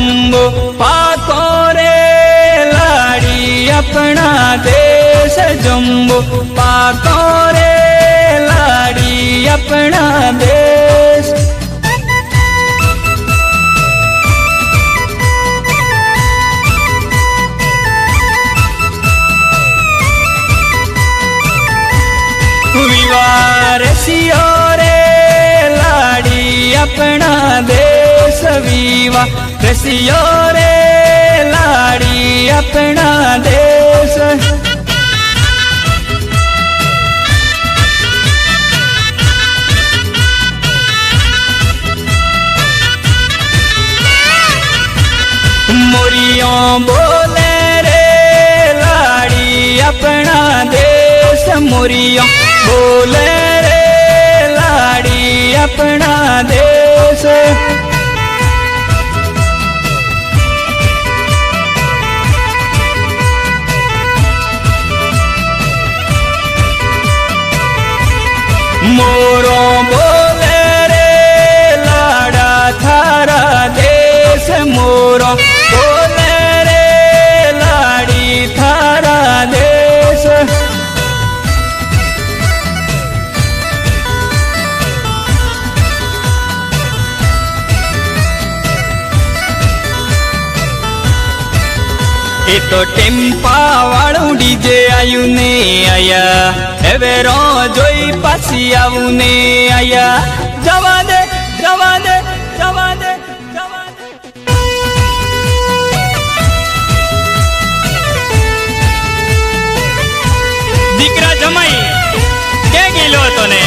જંબો પાકો રે લાડી આપણા દેશ જંબો પાકો રે લાડી આપણા દેશ. વિવાર સિયો વિવા રસિયો રે લાડી આપણા દેશ. મોરિયો બોલે રે લાડી આપણા દેશ. મોરિયો બોલે રે લાડી આપણા મોરો બોલે રે લાડા થારા દેશ મોરો બોલે રે લાડી થારા દેશ એ તો ટેમ્પા વાળું ડીજે આયું ને આયા. હવે રો જોઈ પાછી આવું ને આયા. જવા દે જવા દે જવા દે દીકરા જમાઈ, ક્યાં ગયેલો હતો ને?